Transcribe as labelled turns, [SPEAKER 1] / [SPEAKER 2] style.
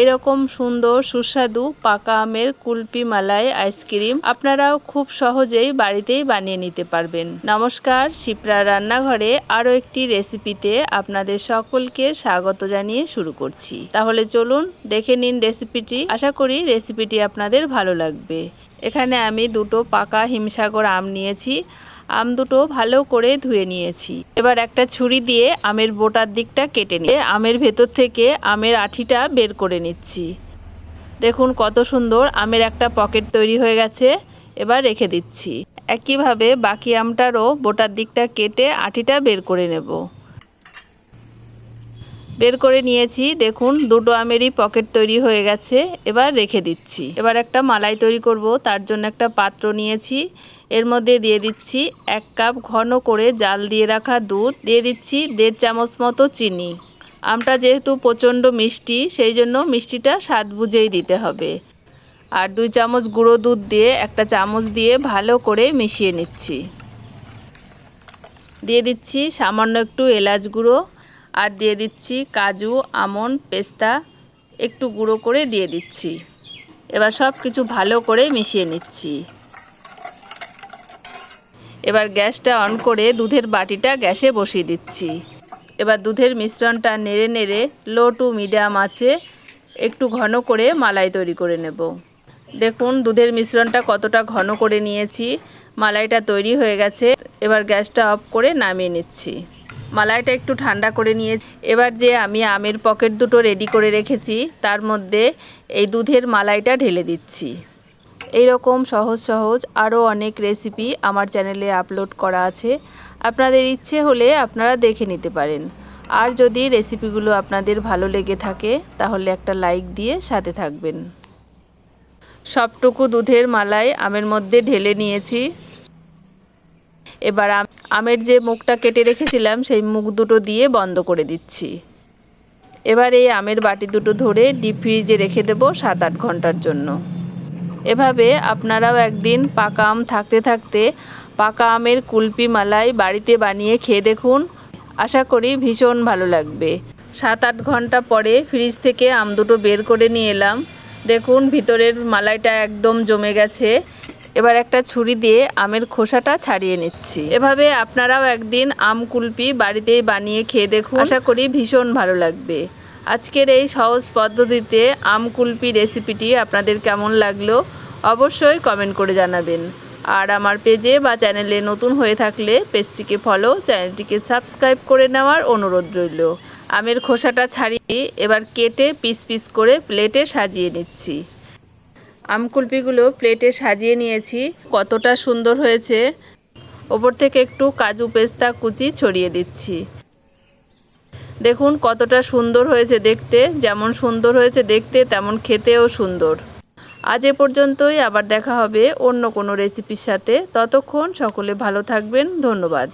[SPEAKER 1] এরকম সুন্দর, সুস্বাদু পাকা আমের কুলপি মালাই আইসক্রিম আপনারাও খুব সহজেই বাড়িতেই বানিয়ে নিতে পারবেন। নমস্কার, শিপ্রা রান্নাঘরে আরও একটি রেসিপিতে আপনাদের সকলকে স্বাগত জানিয়ে শুরু করছি। তাহলে চলুন দেখে নিন রেসিপিটি। আশা করি রেসিপিটি আপনাদের ভালো লাগবে। এখানে আমি দুটো পাকা হিমসাগর আম নিয়েছি। আম দুটো ভালো করে ধুয়ে নিয়েছি। এবার একটা ছুরি দিয়ে আমের বোটার দিকটা কেটে নিয়ে আমের ভেতর থেকে আমের আঠিটা বের করে নিচ্ছি। দেখুন কত সুন্দর আমের একটা পকেট তৈরি হয়ে গেছে, এবার রেখে দিচ্ছি। একইভাবে বাকি আমটারও বোটার দিকটা কেটে আঠিটা বের করে নেব। বের করে নিয়েছি। দেখুন, দুটো আমেরই পকেট তৈরি হয়ে গেছে, এবার রেখে দিচ্ছি। এবার একটা মালাই তৈরি করব, তার জন্য একটা পাত্র নিয়েছি। এর মধ্যে দিয়ে দিচ্ছি এক কাপ ঘন করে জাল দিয়ে রাখা দুধ। দিয়ে দিচ্ছি দেড় চামচ মতো চিনি। আমটা যেহেতু প্রচণ্ড মিষ্টি, সেই জন্য মিষ্টিটা স্বাদ বুঝেই দিতে হবে। আর দুই চামচ গুঁড়ো দুধ দিয়ে একটা চামচ দিয়ে ভালো করে মিশিয়ে নিচ্ছি। দিয়ে দিচ্ছি সামান্য একটু এলাচ গুঁড়ো। আর দিয়ে দিচ্ছি কাজু আমন্ড পেস্তা, একটু গুঁড়ো করে দিয়ে দিচ্ছি। এবার সব কিছু ভালো করে মিশিয়ে নিচ্ছি। এবার গ্যাসটা অন করে দুধের বাটিটা গ্যাসে বসিয়ে দিচ্ছি। এবার দুধের মিশ্রণটা নেড়ে নেড়ে লো টু মিডিয়াম আছে, একটু ঘন করে মালাই তৈরি করে নেব। দেখুন, দুধের মিশ্রণটা কতটা ঘন করে নিয়েছি। মালাইটা তৈরি হয়ে গেছে। এবার গ্যাসটা অফ করে নামিয়ে নিচ্ছি। মালাইটা একটু ঠান্ডা করে নিয়ে এবার যে আমি আমের পকেট দুটো রেডি করে রেখেছি, তার মধ্যে এই দুধের মালাইটা ঢেলে দিচ্ছি। এই রকম সহজ সহজ আরও অনেক রেসিপি আমার চ্যানেলে আপলোড করা আছে। আপনাদের ইচ্ছে হলে আপনারা দেখে নিতে পারেন। আর যদি রেসিপিগুলো আপনাদের ভালো লেগে থাকে, তাহলে একটা লাইক দিয়ে সাথে থাকবেন। সবটুকু দুধের মালাই আমের মধ্যে ঢেলে নিয়েছি। এবার আমের যে মুখটা কেটে রেখেছিলাম, সেই মুখ দুটো দিয়ে বন্ধ করে দিচ্ছি। এবার এই আমের বাটি দুটো ধরে ডিপ ফ্রিজে রেখে দেবো সাত আট ঘণ্টার জন্য। এভাবে আপনারাও একদিন পাকা আম থাকতে থাকতে পাকা আমের কুলপি মালাই বাড়িতে বানিয়ে খেয়ে দেখুন। আশা করি ভীষণ ভালো লাগবে। সাত আট ঘণ্টা পরে ফ্রিজ থেকে আম দুটো বের করে নিয়ে এলাম। দেখুন, ভিতরের মালাইটা একদম জমে গেছে। এবার একটা ছুরি দিয়ে আমের খোসাটা ছাড়িয়ে নিচ্ছি। এভাবে আপনারাও একদিন আম কুলপি বাড়িতেই বানিয়ে খেয়ে দেখুন। আশা করি ভীষণ ভালো লাগবে। আজকের এই সহজ পদ্ধতিতে আম কুলপি রেসিপিটি আপনাদের কেমন লাগল অবশ্যই কমেন্ট করে জানাবেন। আর আমার পেজে বা চ্যানেলে নতুন হয়ে থাকলে পেজটিকে ফলো, চ্যানেলটিকে সাবস্ক্রাইব করে নেওয়ার অনুরোধ রইল। আমের খোসাটা ছাড়িয়ে এবার কেটে পিস পিস করে প্লেটে সাজিয়ে নিচ্ছি। আমকুলপিগুলো প্লেটে সাজিয়ে নিয়েছি। কতটা সুন্দর হয়েছে। ওপর থেকে একটু কাজু পেস্তা কুচি ছড়িয়ে দিচ্ছি। দেখুন কতটা সুন্দর হয়েছে দেখতে। যেমন সুন্দর হয়েছে দেখতে, তেমন খেতেও সুন্দর। আজ এ পর্যন্তই। আবার দেখা হবে অন্য কোনো রেসিপির সাথে। ততক্ষণ সকলে ভালো থাকবেন। ধন্যবাদ।